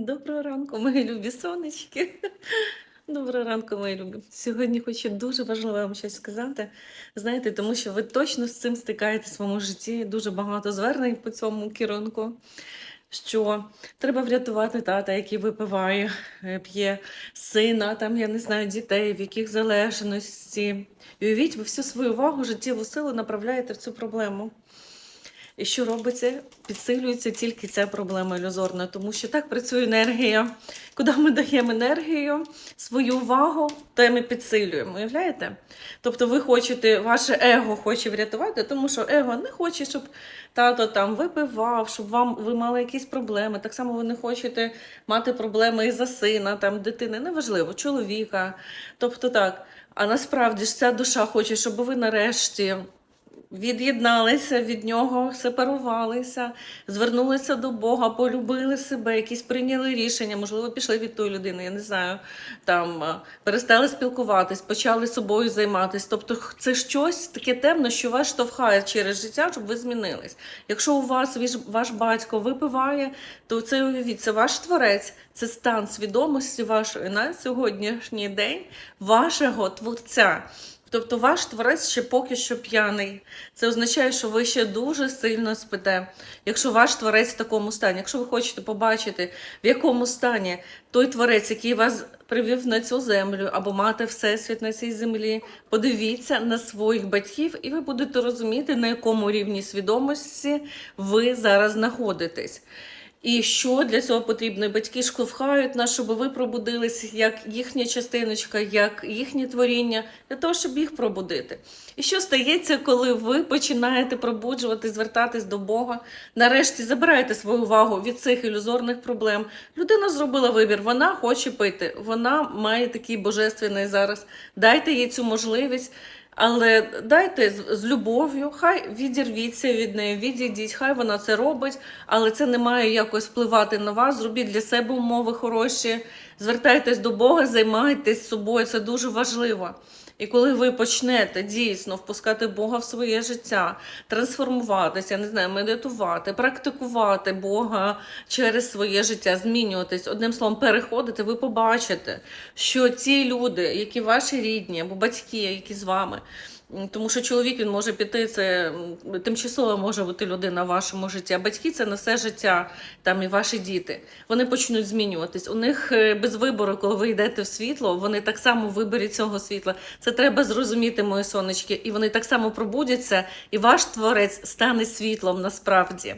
Доброго ранку, мої любі сонечки. Доброго ранку, мої любі. Сьогодні хочу дуже важливо вам щось сказати. Знаєте, тому що ви точно з цим стикаєтесь в своєму житті. Дуже багато звернень по цьому керунку. Що треба врятувати тата, який випиває, е, п'є сина, там я не знаю, дітей, в яких залежності. І уявіть, ви всю свою увагу, життєву силу направляєте в цю проблему. І що робиться? Підсилюється тільки ця проблема ілюзорна, тому що так працює енергія. Куди ми даємо енергію, свою увагу, то ми підсилюємо. Уявляєте? Тобто ви хочете, ваше его хоче врятувати, тому що его не хоче, щоб тато там випивав, щоб вам ви мали якісь проблеми. Так само ви не хочете мати проблеми із-за сина, там дитини, неважливо, чоловіка. Тобто так. А насправді ж ця душа хоче, щоб ви нарешті від'єдналися від нього, сепарувалися, звернулися до Бога, полюбили себе, якісь прийняли рішення, можливо, пішли від тої людини, я не знаю, там е, перестали спілкуватись, почали собою займатися. Тобто, це щось таке темне, що вас штовхає через життя, щоб ви змінились. Якщо у вас ваш батько випиває, то це уявіть, це ваш творець, це стан свідомості вашої на сьогоднішній день, вашого творця. Тобто ваш творець ще поки що п'яний. Це означає, що ви ще дуже сильно спите. Якщо ваш творець в такому стані, якщо ви хочете побачити, в якому стані той творець, який вас привів на цю землю, або мати всесвіт на цій землі, подивіться на своїх батьків, і ви будете розуміти, на якому рівні свідомості ви зараз знаходитесь. І що для цього потрібно? Батьки штовхають нас, щоб ви пробудились як їхня частиночка, як їхнє творіння, для того, щоб їх пробудити. І що стається, коли ви починаєте пробуджувати, звертатись до Бога? Нарешті забираєте свою увагу від цих ілюзорних проблем. Людина зробила вибір, вона хоче пити, вона має такий божественний зараз. Дайте їй цю можливість. Але дайте з, з любов'ю, хай відірвіться від неї, відійдіть, хай вона це робить, але це не має якось впливати на вас. Зробіть для себе умови хороші, звертайтесь до Бога, займайтесь собою, це дуже важливо. І коли ви почнете дійсно впускати Бога в своє життя, трансформуватися, не знаю, медитувати, практикувати Бога через своє життя, змінюватись, одним словом, переходити, ви побачите, що ті люди, які ваші рідні або батьки, які з вами, тому що чоловік він може піти, це тимчасово може бути людина в вашому житті, а батьки це на все життя, там і ваші діти. Вони почнуть змінюватись. У них е, без вибору, коли ви йдете в світло, вони так само в виборі цього світла. Це треба зрозуміти, мої сонечки, і вони так само пробудяться, і ваш творець стане світлом насправді.